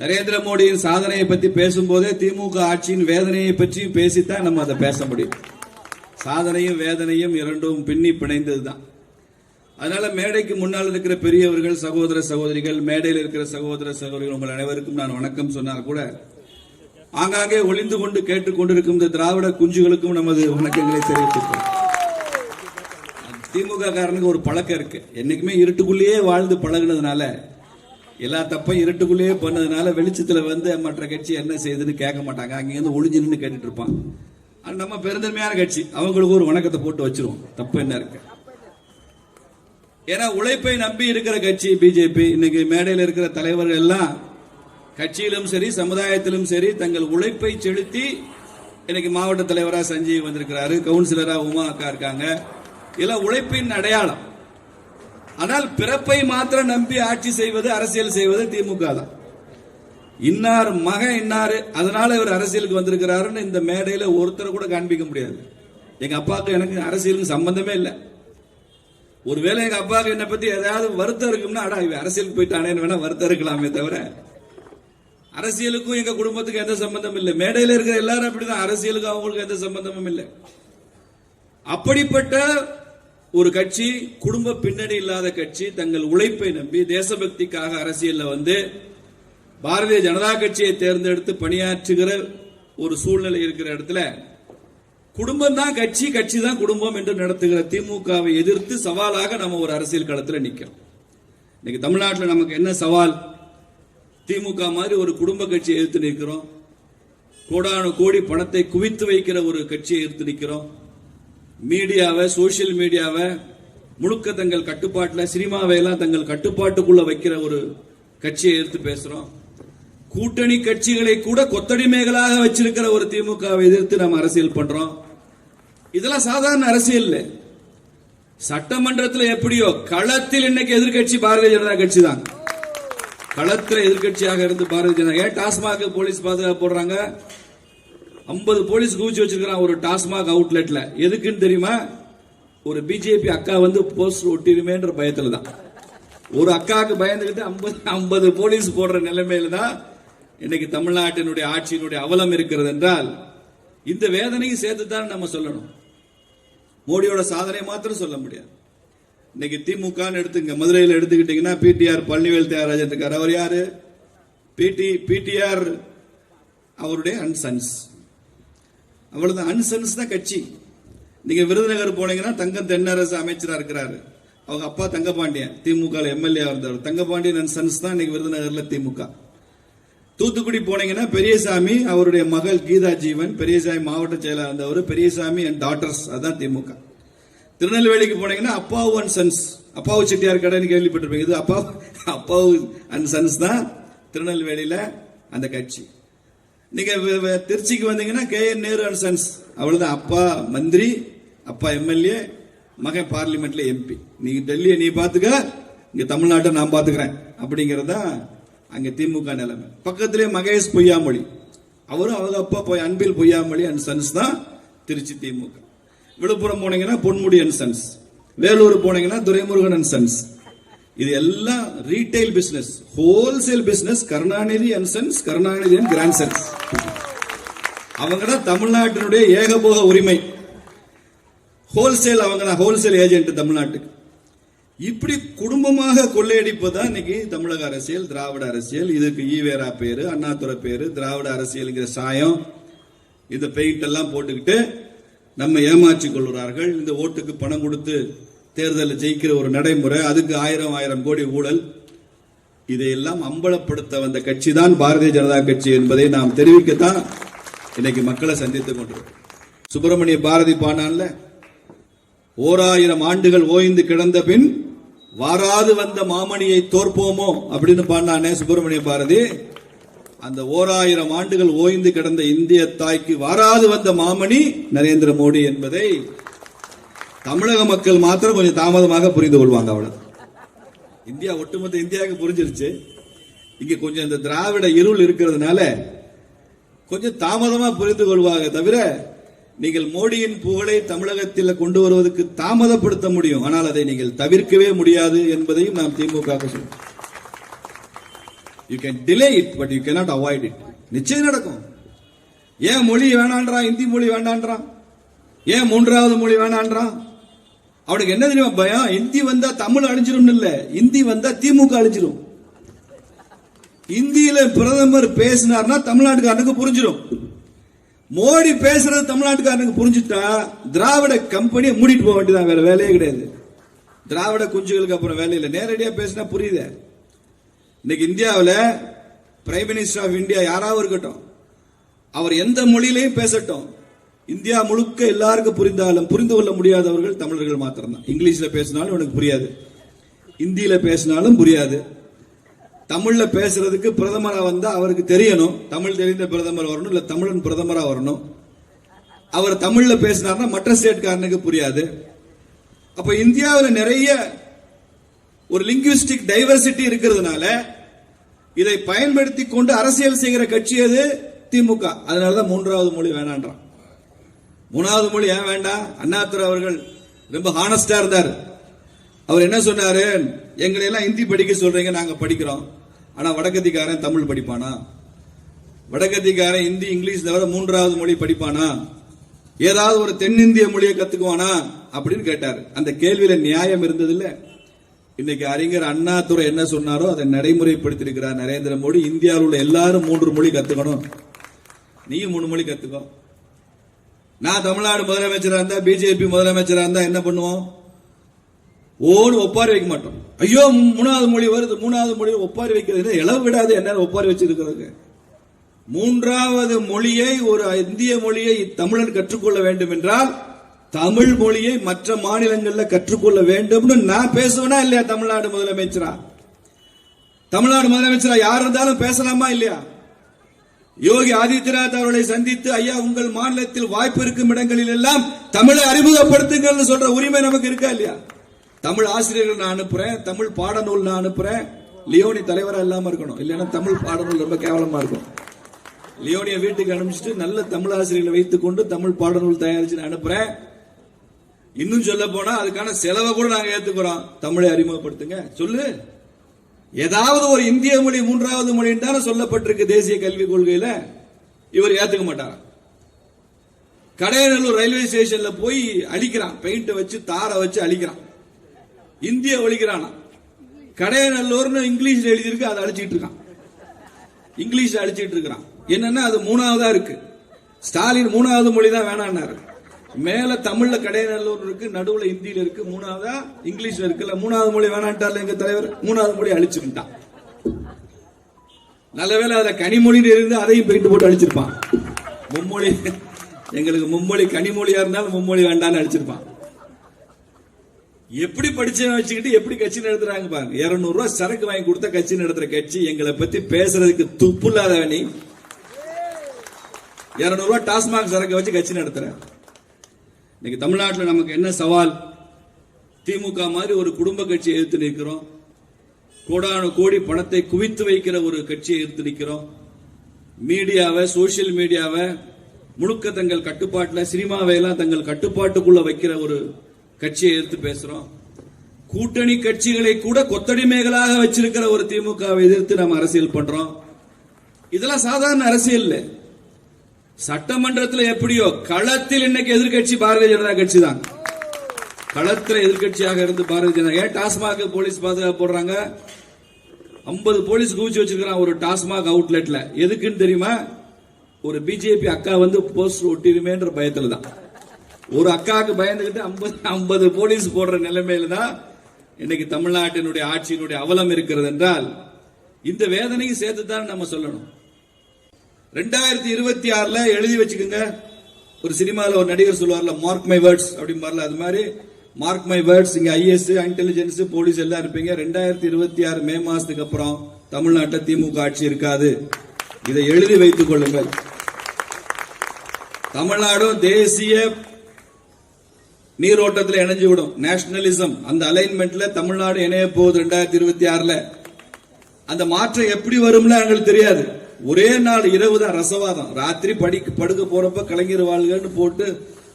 நரேந்திர மோடியின் சாதனையை பத்தி பேசும்போதே திமுக ஆட்சியின் வேதனையை பற்றியும் பேசித்தான் நம்ம அதை பேச முடியும். சாதனையும் வேதனையும் இரண்டும் பின்னி பிணைந்ததுதான். அதனால மேடைக்கு முன்னால் இருக்கிற பெரியவர்கள் சகோதர சகோதரிகள் மேடையில் இருக்கிற சகோதர சகோதரிகள் உங்கள் அனைவருக்கும் நான் வணக்கம் சொன்னால் கூட ஆங்காங்கே ஒளிந்து கொண்டு கேட்டுக்கொண்டிருக்கும் இந்த திராவிட குஞ்சுகளுக்கும் நமது வணக்கங்களை தெரிவித்திருக்கிறோம் திமுக காரனுக்கு ஒரு பழக்கம் இருக்கு. என்னைக்குமே இருட்டுக்குள்ளேயே வாழ்ந்து பழகுனதுனால எல்லா தப்பையும் இருட்டுக்குள்ளேயே பண்ணதுனால வெளிச்சத்தில் வந்து மற்ற கட்சி என்ன செய்யுதுன்னு கேட்க மாட்டாங்க. அங்கேருந்து ஒளிஞ்சு நின்று கேட்டுட்டு இருப்பான். நம்ம பெருந்தன்மையான கட்சி. அவங்களுக்கு ஒரு வணக்கத்தை போட்டு வச்சிருவோம். தப்பு என்ன இருக்கு? ஏன்னா உழைப்பை நம்பி இருக்கிற கட்சி பிஜேபி இன்னைக்கு மேடையில் இருக்கிற தலைவர்கள் எல்லாம் கட்சியிலும் சரி சமுதாயத்திலும் சரி தங்கள் உழைப்பை செலுத்தி இன்னைக்கு மாவட்ட தலைவராக சஞ்சீவ் வந்திருக்கிறாரு. கவுன்சிலராக உமா அக்கா இருக்காங்க. இதெல்லாம் உழைப்பின் அடையாளம். ஆனால் பிறப்பை மாத்திரம் நம்பி ஆட்சி செய்வது அரசியல் செய்வது திமுக தான். இன்னார் மகன் இன்னாரு அதனால இவர் அரசியலுக்கு வந்திருக்கிறாருன்னு இந்த மேடையில ஒருத்தர் கூட காண்பிக்க முடியாது. எங்க அப்பாவுக்கு எனக்கு அரசியலுக்கு சம்பந்தமே இல்லை. ஒருவேளை எங்க அப்பாவுக்கு என்னை பத்தி ஏதாவது வருத்தம் இருக்கும்னா அடா இவன் அரசியலுக்கு போயிட்டானேன்னு வேணா வருத்தம் இருக்கலாமே தவிர அரசியலுக்கும் எங்க குடும்பத்துக்கு எந்த சம்பந்தம் இல்லை. மேடையில் இருக்கிற எல்லாரும் அப்படிதான். அரசியலுக்கும் அவங்களுக்கு எந்த சம்பந்தமும் இல்லை. அப்படிப்பட்ட ஒரு கட்சி குடும்ப பின்னணி இல்லாத கட்சி தங்கள் உழைப்பை நம்பி தேசபக்திக்காக அரசியல்ல வந்து பாரதிய ஜனதா கட்சியை தேர்ந்தெடுத்து பணியாற்றுகிற ஒரு சூழ்நிலை இருக்கிற இடத்துல குடும்பம் தான் கட்சி கட்சி தான் குடும்பம் என்று நடத்துகிற திமுகவை எதிர்த்து சவாலாக நம்ம ஒரு அரசியல் களத்தில் நிற்கிறோம் இன்னைக்கு தமிழ்நாட்டில் நமக்கு என்ன சவால்? திமுக மாதிரி ஒரு குடும்ப கட்சியை எதிர்த்து நிற்கிறோம். கோடானு கோடி பணத்தை குவித்து வைக்கிற ஒரு கட்சியை எதிர்த்து நிற்கிறோம். மீடியாவை சோசியல் மீடியாவை முழுக்க தங்கள் கட்டுப்பாட்டில் சினிமாவை எல்லாம் தங்கள் கட்டுப்பாட்டுக்குள்ள வைக்கிற ஒரு கட்சியை எதிர்த்து பேசுறோம். கூட்டணி கட்சிகளை கூட கொத்தடிமைகளாக வச்சிருக்கிற ஒரு திமுகவை எதிர்த்து நம்ம அரசியல் பண்றோம். இதெல்லாம் சாதாரண அரசியல் சட்டமன்றத்தில் எப்படியோ களத்தில் இன்னைக்கு எதிர்க்கட்சி பாரதிய ஜனதா கட்சி தான். களத்தில் எதிர்க்கட்சியாக இருந்து பாரதிய ஜனதா. ஏன் டாஸ்மாக போலீஸ் பாதுகாப்பு போடுறாங்க? ஐம்பது போலீஸ் குவிச்சு வச்சிருக்கிறான் ஒரு டாஸ்மாக் அவுட்லெட்ல எதுக்குன்னு தெரியுமா? ஒரு பிஜேபி அக்கா வந்து போஸ்ட் ஒட்டிருமேன்ற பயத்துல தான் ஒரு அக்காவுக்கு பயந்துகிட்டு ஐம்பது ஐம்பது போலீஸ் போடுற நிலைமையில தான் இன்னைக்கு தமிழ்நாட்டினுடைய ஆட்சியினுடைய அவலம் இருக்கிறது என்றால் இந்த வேதனையும் சேர்த்து தான் நம்ம சொல்லணும். மோடியோட சாதனை மாத்திரம் சொல்ல முடியாது. இன்னைக்கு திமுக எடுத்துங்க மதுரையில் எடுத்துக்கிட்டீங்கன்னா பிடிஆர் பழனிவேல் தியாகராஜன் இருக்கார் அவர் யாரு? பிடி பிடிஆர் அவருடைய அன்சன்ஸ் அவ்வளவுதான் அன்சன்ஸ் தான் கட்சி. நீங்க விருதுநகர் போனீங்கன்னா தங்கம் தென்னரசு அமைச்சரா இருக்கிறாரு. அவங்க அப்பா தங்கபாண்டியன் திமுக எம்எல்ஏ இருந்தார். தங்கபாண்டியன் அண்ட் சன்ஸ் தான் இன்னைக்கு விருதுநகர்ல திமுக. தூத்துக்குடி போனீங்கன்னா பெரியசாமி அவருடைய மகள் கீதா ஜீவன் பெரியசாமி மாவட்ட செயலாளர் இருந்தவர் பெரியசாமி அண்ட் டாட்டர்ஸ் அதான் திமுக. திருநெல்வேலிக்கு போனீங்கன்னா அப்பாவு அண்ட் சன்ஸ் அப்பாவு செட்டியார் கடைன்னு கேள்விப்பட்டிருப்பீங்க. இது அப்பா அப்பாவு அண்ட் சன்ஸ் தான் திருநெல்வேலியில அந்த கட்சி. நீங்க திருச்சிக்கு வந்தீங்கன்னா K N Nehru and sons. அவ்வளவுதான் அப்பா மந்திரி அப்பா எம்எல்ஏ மகன் பார்லிமெண்ட்ல எம்பி. நீங்க டெல்லியை நீ பாத்துக்க இங்க தமிழ்நாட்டை நான் பாத்துக்கிறேன். அப்படிங்கறதா அங்க திமுக நிலைமை. பக்கத்திலே மகேஷ் பொய்யாமொழி. அவரும் அவங்க அப்பா போய் அன்பில் பொய்யாமொழி அண்ட் சன்ஸ் தான் திருச்சி திமுக. விழுப்புரம் போனீங்கன்னா பொன்முடி அண்ட் சன்ஸ். வேலூர் போனீங்கன்னா துரைமுருகன் அண்ட் சன்ஸ். இது எல்லாம் retail business wholesale business Karunanidhi and sons Karunanidhi and grandsons அவங்க தான் தமிழ்நாட்டினுடைய ஏகபோக உரிமை. ஹோல்சேல் அவங்க தான் ஹோல்சேல் ஏஜென்ட் தமிழ்நாட்டுக்கு. இப்படி குடும்பமாக கொள்ளையடிப்பதுதான் இன்னைக்கு தமிழக அரசியல் திராவிட அரசியல். இதுக்கு ஈவேரா பேரு அண்ணாதுரை பேரு திராவிட அரசியல்ங்கிற சாயம். இந்த பெயிண்ட் எல்லாம் போட்டுக்கிட்டு நம்ம ஏமாற்றிக் கொள்கிறார்கள் இந்த ஓட்டுக்கு பணம் கொடுத்து தேர்தலில் ஜெயிக்கிற ஒரு நடைமுறை அதுக்கு ஆயிரம் ஆயிரம் கோடி ஊழல். இதையெல்லாம் அம்பலப்படுத்த வந்த கட்சி தான் பாரதிய ஜனதா கட்சி என்பதை நாம் தெரிவிக்கத்தான் இன்னைக்கு மக்களை சந்தித்துக் கொண்டிருக்கோம் சுப்பிரமணிய பாரதி பாடான்ல ஓராயிரம் ஆண்டுகள் ஓய்ந்து கிடந்த பின் வாராது வந்த மாமணியை தோற்போமோ அப்படின்னு பாடினானே சுப்பிரமணிய பாரதி அந்த ஓராயிரம் ஆண்டுகள் ஓய்ந்து கிடந்த இந்திய தாய்க்கு வாராது வந்த மாமணி நரேந்திர மோடி என்பதை தமிழக மக்கள் மாத்திரம் கொஞ்சம் தாமதமாக புரிந்து கொள்வாங்க அவ்வளவு இந்தியா ஒட்டுமொத்த இந்தியாவுக்கு புரிஞ்சிருச்சு. இங்க கொஞ்சம் இந்த திராவிட இருள் இருக்கிறதுனால கொஞ்சம் தாமதமா புரிந்து கொள்வாங்க தவிர நீங்கள் மோடியின் புகழை தமிழகத்தில் கொண்டு வருவதற்கு தாமதப்படுத்த முடியும். ஆனால் அதை நீங்கள் தவிர்க்கவே முடியாது என்பதையும் நாம் திமுக க்கு you can delay it but you cannot avoid it நிச்சயம் நடக்கும். ஏன் மொழி வேணான்றான்? இந்தி மொழி வேண்டான்றான்? ஏன் மூன்றாவது மொழி வேணான்றான்? அவனுக்கு என்ன தெரியுமா பயம்? இந்தி வந்தா தமிழ் அழிஞ்சிரும் இல்ல. இந்தி வந்தா திமுக அழிஞ்சிரும். இந்தியில பிரதமர் பேசினார்னா தமிழ்நாட்டுக்காரனுக்கு புரிஞ்சிடும் மோடி பேசுறது தமிழ்நாட்டுக்காரனுக்கு புரிஞ்சுட்டா திராவிட கம்பெனியை மூடிட்டு போக வேண்டியதான் வேற வேலையே கிடையாது. திராவிட குஞ்சுகளுக்கு அப்புறம் வேலையில நேரடியாக பேசினா புரியுத? இன்னைக்கு இந்தியாவில் பிரைம் மினிஸ்டர் ஆஃப் இந்தியா யாராவது இருக்கட்டும். அவர் எந்த மொழியிலையும் பேசட்டும். இந்தியா முழுக்க எல்லாருக்கும் புரிந்தாலும் புரிந்து கொள்ள முடியாதவர்கள் தமிழர்கள் மாத்திரம்தான். இங்கிலீஷ்ல பேசினாலும் உனக்கு புரியாது. இந்தியில பேசினாலும் புரியாது. தமிழ்ல பேசுறதுக்கு பிரதமராக வந்தா அவருக்கு தெரியணும். தமிழ் தெரிந்த பிரதமர் வரணும் இல்ல தமிழன் பிரதமராக வரணும். அவர் தமிழ்ல பேசினார்னா மற்ற ஸ்டேட்காரனுக்கு புரியாது. அப்ப இந்தியாவில் நிறைய ஒரு லிங்குவிஸ்டிக் டைவர்சிட்டி இருக்கிறதுனால இதை பயன்படுத்தி கொண்டு அரசியல் செய்கிற கட்சி அது திமுக. அதனாலதான் மூன்றாவது மொழி வேணான்றான். மூணாவது மொழி ஏன் வேண்டாம்? அண்ணாதுரை அவர்கள் ரொம்ப ஹானஸ்டா இருந்தார். அவர் என்ன சொன்னாரு? எங்களை எல்லாம் ஹிந்தி படிக்க சொல்றீங்க நாங்க படிக்கிறோம். ஆனா வடக்கத்திக்காரன் தமிழ் படிப்பானா? வடக்கத்திக்காரன் ஹிந்தி இங்கிலீஷ் தவிர மூன்றாவது மொழி படிப்பானா? ஏதாவது ஒரு தென்னிந்திய மொழியை கத்துக்குவானா? அப்படின்னு கேட்டார். அந்த கேள்வியில நியாயம் இருந்தது இல்ல இன்னைக்கு அறிஞர் அண்ணாதுரை என்ன சொன்னாரோ அதை நடைமுறைப்படுத்தியிருக்கிறார் நரேந்திர மோடி. இந்தியாவில் உள்ள எல்லாரும் மூன்று மொழி கத்துக்கணும். நீயும் மூணு மொழி கத்துக்கோ. நான் தமிழ்நாடு முதலமைச்சராக இருந்தா பிஜேபி முதலமைச்சராக இருந்தா என்ன பண்ணுவோம்? ஓடு ஒப்பாரி வைக்க மாட்டோம். ஐயோ மூணாவது மொழி வருது மூணாவது மொழி ஒப்பாரி வைக்கிறது இளவு விடாது என்ன ஒப்பாரி வச்சிருக்கிறது மூன்றாவது மொழியை ஒரு இந்திய மொழியை தமிழன் கற்றுக்கொள்ள வேண்டும் என்றால் தமிழ் மொழியை மற்ற மாநிலங்களில் கற்றுக்கொள்ள வேண்டும்னு நான் பேசுவேனா இல்லையா தமிழ்நாடு முதலமைச்சரா? தமிழ்நாடு முதலமைச்சரா யார் இருந்தாலும் பேசலாமா இல்லையா? யோகி ஆதித்யநாத் அவர்களை சந்தித்து ஐயா உங்கள் மாநிலத்தில் வாய்ப்பு இருக்கும் இடங்களில் எல்லாம் தமிழை அறிமுகப்படுத்துங்கள் சொல்ற உரிமை நமக்கு இருக்கா இல்லையா? தமிழ் ஆசிரியர்கள் நான் அனுப்புறேன் தமிழ் பாடநூல் நான் அனுப்புறேன். லியோனி தலைவரா இல்லாம இருக்கணும். இல்லைன்னா தமிழ் பாடநூல் ரொம்ப கேவலமா இருக்கும். லியோனிய வீட்டுக்கு அனுப்பிச்சிட்டு நல்ல தமிழ் ஆசிரியர்களை வைத்துக் கொண்டு தமிழ் பாடநூல் தயாரிச்சு நான் அனுப்புறேன். இன்னும் சொல்ல போனா அதுக்கான செலவை கூட நாங்க ஏத்துக்கிறோம். தமிழை அறிமுகப்படுத்துங்க. சொல்லு. ஏதாவது ஒரு இந்திய மொழி மூன்றாவது மொழி தானே சொல்லப்பட்டிருக்கு தேசிய கல்விக் கொள்கையில. இவர் ஏத்துக்க மாட்டார்? கடையநல்லூர் ரயில்வே ஸ்டேஷன்ல போய் அழிக்கிறான். பெயிண்ட வச்சு தாரை வச்சு அழிக்கிறான். இந்திய ஒழிக்கிறானா? கடையநல்லூர்னு இங்கிலீஷ்ல எழுதியிருக்கு அதை அழிச்சிட்டு இருக்கான். இங்கிலீஷ் அழிச்சிட்டு இருக்கிறான். என்னன்னா அது மூணாவதா இருக்கு. ஸ்டாலின் மூணாவது மொழி தான் வேணான்னாரு. மேல தமிழ்ல கடையநல்லூர் இருக்கு நடுவுல இந்தியில இருக்கு மூணாவதா இங்கிலீஷ்ல இருக்குல்ல மூணாவது மொழி வேணான்ட்டார்ல எங்க தலைவர்? மூணாவது மொழி அழிச்சுட்டான் நல்லவேளை அதுல கனிமொழின்னு இருந்து அதையும் பெயிண்ட் போட்டு அழிச்சிருப்பான். மும்மொழி எங்களுக்கு மும்மொழி கனிமொழியா இருந்தாலும் மும்மொழி வேண்டாம்னு அழிச்சிருப்பான். எப்படி படிச்சவன் வச்சுக்கிட்டு எப்படி கட்சி நடத்துறாங்க பாருங்க. இருநூறு ரூபாய் சரக்கு வாங்கி கொடுத்த கட்சி நடத்துற கட்சி எங்களை பத்தி பேசுறதுக்கு துப்பு இல்லாதவனி இருநூறு டாஸ்மாக் சரக்கு வச்சு கட்சி நடத்துறேன் இன்னைக்கு தமிழ்நாட்டில் நமக்கு என்ன சவால்? திமுக மாதிரி ஒரு குடும்ப கட்சியை எதிர்த்து நிற்கிறோம். கோடான கோடி பணத்தை குவித்து வைக்கிற ஒரு கட்சியை எதிர்த்து நிற்கிறோம். மீடியாவை சோசியல் மீடியாவை முழுக்க தங்கள் கட்டுப்பாட்டில் சினிமாவை எல்லாம் தங்கள் கட்டுப்பாட்டுக்குள்ள வைக்கிற ஒரு கட்சியை எதிர்த்து பேசுறோம். கூட்டணி கட்சிகளை கூட கொத்தடிமைகளாக வச்சிருக்கிற ஒரு திமுகவை எதிர்த்து நம்ம அரசியல் பண்றோம். இதெல்லாம் சாதாரண அரசியல் இல்லை. சட்டமன்றத்தில் எப்படியோ களத்தில் இன்னைக்கு எதிர்க்கட்சி பாரதிய ஜனதா கட்சி தான். களத்தில் எதிர்க்கட்சியாக இருந்து பாரதிய ஜனதா. ஏன் டாஸ்மாக் போலீஸ் பாதுகாப்பு போடுறாங்க? ஐம்பது போலீஸ் குவிச்சு வச்சிருக்கிறான் ஒரு டாஸ்மாக் அவுட்லெட்ல. எதுக்குன்னு தெரியுமா? ஒரு பிஜேபி அக்கா வந்து போஸ்டர் ஒட்டிருமேன்ற பயத்துல தான். ஒரு அக்காவுக்கு பயந்துகிட்டு ஐம்பது ஐம்பது போலீஸ் போடுற நிலைமையில தான் இன்னைக்கு தமிழ்நாட்டினுடைய ஆட்சியினுடைய அவலம் இருக்கிறது என்றால் இந்த வேதனையும் சேர்த்து தான் நம்ம சொல்லணும். ரெண்டாயிரத்தி இருபத்தி ஆறுல எழுதி வச்சுக்கோங்க. ஒரு சினிமாவில் ஒரு நடிகர் சொல்லுவார்ல மார்க் மை வேர்ட்ஸ் அப்படிம்பார்ல அது மாதிரி மார்க் மை வேர்ட்ஸ் இங்கே ஐஎஸ் இன்டெலிஜென்ஸ் போலீஸ் எல்லாம் இருப்பீங்க. ரெண்டாயிரத்தி இருபத்தி ஆறு மே மாசத்துக்கு அப்புறம் தமிழ்நாட்டில் திமுக ஆட்சி இருக்காது. இதை எழுதி வைத்துக் கொள்ளுங்கள். தமிழ்நாடும் தேசிய நீரோட்டத்தில் இணைஞ்சு விடும். நேஷனலிசம் அந்த அலைன்மெண்ட்ல தமிழ்நாடு இணைய போகுது ரெண்டாயிரத்தி இருபத்தி ஆறுல. அந்த மாற்றம் எப்படி வரும்ல எங்களுக்கு தெரியாது. ஒரே நாள் இரவு தான் ரசவாதம். ராத்திரி படி படுக்க போறப்ப கலைஞர் வாழ்கன்னு போட்டு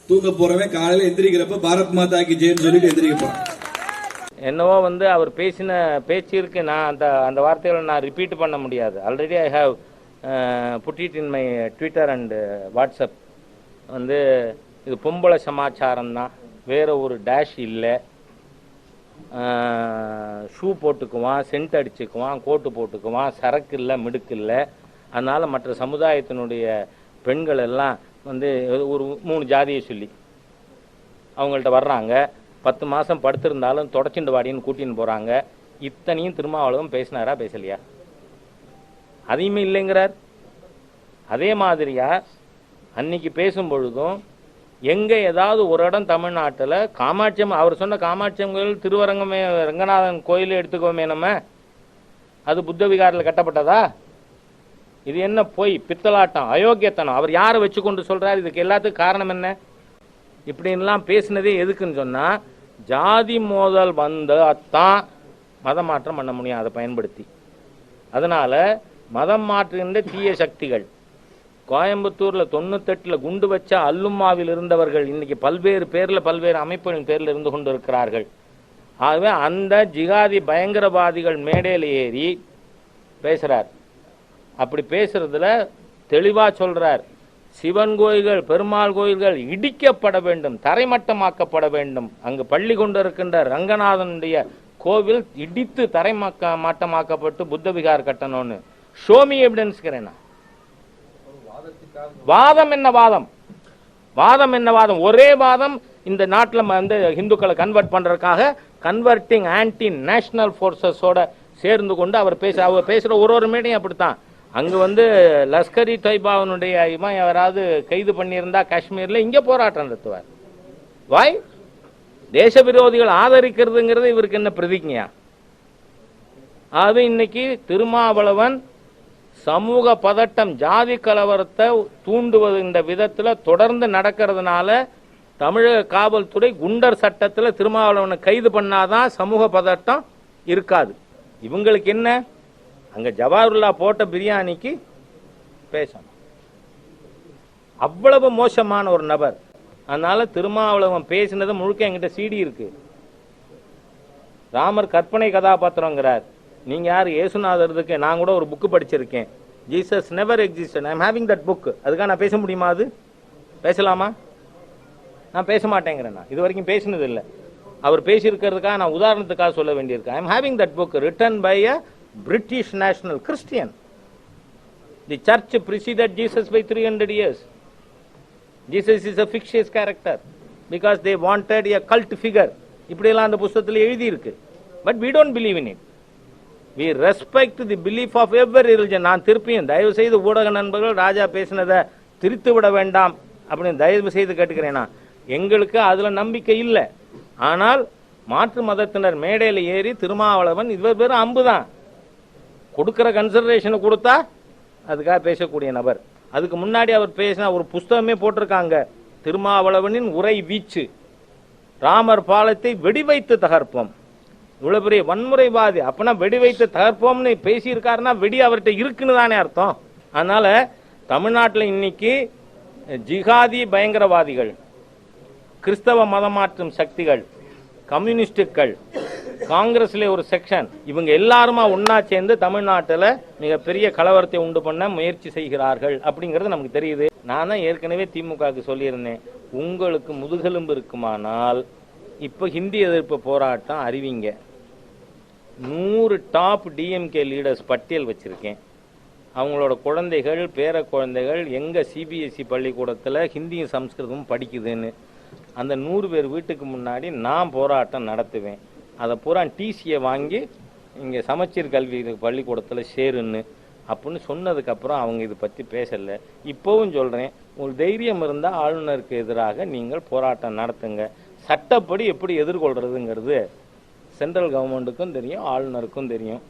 தூங்க போறவன் காலையில எந்திரிக்கிறப்ப பாரத் மாதா கி ஜெயின்னு சொல்லிட்டு எந்திரிக்க போறான். என்னவோ வந்து அவர் பேசின பேச்சிற்கு நான் அந்த அந்த வார்த்தைகளை நான் ரிப்பீட் பண்ண முடியாது. Already I have put it in my Twitter and WhatsApp வந்து இது பொம்பளை சமாச்சாரம் தான் வேறு ஒரு டேஷ் இல்லை. ஷூ போட்டுக்குவான் சென்ட் அடிச்சுக்குவான் கோட்டு போட்டுக்குவான் சரக்கு இல்லை மிடுக்கு இல்லை. அதனால் மற்ற சமுதாயத்தினுடைய பெண்கள் எல்லாம் வந்து ஒரு மூணு ஜாதியை சொல்லி அவங்கள்ட்ட வர்றாங்க. பத்து மாதம் படுத்திருந்தாலும் தொடச்சிண்டு வாடின்னு கூட்டின்னு போகிறாங்க இத்தனையும் திருமாவளவன் பேசினாரா பேசலையா? அதையுமே இல்லைங்கிறார். அதே மாதிரியா அன்னைக்கு பேசும் பொழுதும் எங்கே ஏதாவது ஒரு இடம் தமிழ்நாட்டில் காமாட்சியம் அவர் சொன்ன காமாட்சியம் கோயில் திருவரங்கமே ரங்கநாதன் கோயில் எடுத்துக்கோமே நம்ம. அது புத்த விகாரில் கட்டப்பட்டதா? இது என்ன பொய்? பித்தலாட்டம் அயோக்கியத்தனம். அவர் யாரை வச்சு கொண்டு சொல்றாரு? இதுக்கு எல்லாத்துக்கும் காரணம் என்ன? இப்படின்லாம் பேசினதே எதுக்குன்னு சொன்னா ஜாதி மோதல் வந்தாதான் மதம் மாற்றம் பண்ண முடியும் அதை பயன்படுத்தி. அதனால மதம் மாற்றுகின்ற தீய சக்திகள். கோயம்புத்தூரில் தொண்ணூத்தெட்டில் குண்டு வச்ச அல்லும்மாவில் இருந்தவர்கள் இன்னைக்கு பல்வேறு பேரில் பல்வேறு அமைப்புகளின் பேரில் இருந்து கொண்டு இருக்கிறார்கள் ஆகவே அந்த ஜிகாதி பயங்கரவாதிகள் மேடையில் ஏறி பேசுகிறார் அப்படி பேசுறதுல தெளிவா சொல்றார். சிவன் கோயில்கள் பெருமாள் கோயில்கள் இடிக்கப்பட வேண்டும் தரைமட்டமாக்கப்பட வேண்டும். அங்கு பள்ளி கொண்டிருக்கின்ற ரங்கநாதனுடைய கோவில் இடித்து தரைமக்க மட்டமாக்கப்பட்டு புத்த விகார் கட்டணும்னு. ஷோமி எவிடன்ஸ்கிறேன் வாதம் என்ன வாதம்? வாதம் என்ன வாதம்? ஒரே வாதம் இந்த நாட்டில் வந்து இந்துக்களை கன்வெர்ட் பண்றதுக்காக கன்வெர்ட்டிங் ஆன்டி நேஷனல் ஃபோர்ஸஸோட சேர்ந்து கொண்டு அவர் பேச அவர் பேசுற ஒரு ஒரு மேடையும் அப்படித்தான். அங்கே வந்து லஷ்கரி தொய்பாவனுடைய இமாம் யாராவது கைது பண்ணியிருந்தா காஷ்மீரில் இங்கே போராட்டம் நடத்துவார். வாய் தேச விரோதிகள் ஆதரிக்கிறதுங்கிறது இவருக்கு என்ன பிரதிஜையா? அது இன்னைக்கு திருமாவளவன் சமூக பதட்டம் ஜாதி கலவரத்தை தூண்டுவது இந்த விதத்தில் தொடர்ந்து நடக்கிறதுனால தமிழக காவல்துறை குண்டர் சட்டத்தில் திருமாவளவனை கைது பண்ணாதான் சமூக பதட்டம் இருக்காது. இவங்களுக்கு என்ன? அங்கே ஜவாஹர்லா போட்ட பிரியாணிக்கு பேசணும். அவ்வளவு மோசமான ஒரு நபர். அதனால திருமாவளவன் பேசினது முழுக்க என்கிட்ட சீடி இருக்கு. ராமர் கற்பனை கதாபாத்திரங்கிறார். நீங்க யார்? இயேசுநாதருக்கு நான் கூட ஒரு புக்கு படிச்சிருக்கேன். Jesus never exist I am having that book அதுக்காக நான் பேச முடியுமா அது? பேசலாமா? நான் பேச மாட்டேங்கிறேன் நான். இது வரைக்கும் பேசினது இல்லை. அவர் பேசியிருக்கிறதுக்காக நான் உதாரணத்துக்காக சொல்ல வேண்டியிருக்கேன் I am having that book written by a British national Christian the church preceded Jesus by three hundred years Jesus is a fictitious character because they wanted a cult figure இப்படியெல்லாம் அந்த புஸ்தகத்தில் எழுதியிருக்கு. But we don't believe in it. We respect the belief of every religion. நான் திருப்பியும் தயவு செய்து ஊடக நண்பர்கள் ராஜா பேசினதை திருத்து விட வேண்டாம் அப்படின்னு தயவு செய்து கேட்டுக்கிறேன் நான். எங்களுக்கு அதில் நம்பிக்கை இல்லை. ஆனால் மாற்று மதத்தினர் மேடையில் ஏறி திருமாவளவன் இவர் பேரும் அம்பு தான் கொடுக்குற கன்சிடரேஷனை கொடுத்தா அதுக்காக பேசக்கூடிய நபர். அதுக்கு முன்னாடி அவர் பேசின ஒரு புஸ்தகமே போட்டிருக்காங்க. திருமாவளவனின் உரை வீச்சு. ராமர் பாலத்தை வெடி வைத்து தகர்ப்போம். இவ்வளவு பெரிய வன்முறைவாதி. அப்போனா வெடி வைத்து தகர்ப்போம்னு பேசியிருக்காருன்னா வெடி அவர்கிட்ட இருக்குன்னு தானே அர்த்தம். அதனால் தமிழ்நாட்டில் இன்னைக்கு ஜிகாதி பயங்கரவாதிகள் கிறிஸ்தவ மதமாற்றும் சக்திகள் கம்யூனிஸ்டுகள் காங்கிரஸ்ல ஒரு செக்ஷன். இவங்க எல்லாருமா ஒண்ணா சேர்ந்து தமிழ்நாட்டில் மிகப்பெரிய கலவரத்தை உண்டு பண்ண முயற்சி செய்கிறார்கள் அப்படிங்கிறது நமக்கு தெரியுது. நான் தான் ஏற்கனவே திமுகவுக்கு சொல்லியிருந்தேன். உங்களுக்கு முதுகெலும்பு இருக்குமானால் இப்போ ஹிந்தி எதிர்ப்பு போராட்டம் அறிவிங்க. நூறு டாப் டிஎம்கே லீடர்ஸ் பட்டியல் வச்சிருக்கேன். அவங்களோட குழந்தைகள் பேர குழந்தைகள் எங்க சிபிஎஸ்சி பள்ளிக்கூடத்தில் ஹிந்தியும் சம்ஸ்கிருதமும் படிக்குதுன்னு. அந்த நூறு பேர் வீட்டுக்கு முன்னாடி நான் போராட்டம் நடத்துவேன். அதை பூரா டிசியை வாங்கி இங்கே சமச்சீர் கல்வி பள்ளிக்கூடத்தில் சேருன்னு அப்படின்னு சொன்னதுக்கப்புறம் அவங்க இதை பற்றி பேசலை. இப்போவும் சொல்கிறேன் ஒரு தைரியம் இருந்தால் ஆளுநருக்கு எதிராக நீங்கள் போராட்டம் நடத்துங்க. சட்டப்படி எப்படி எதிர்கொள்கிறதுங்கிறது சென்ட்ரல் கவர்மெண்ட்டுக்கும் தெரியும் ஆளுநருக்கும் தெரியும்.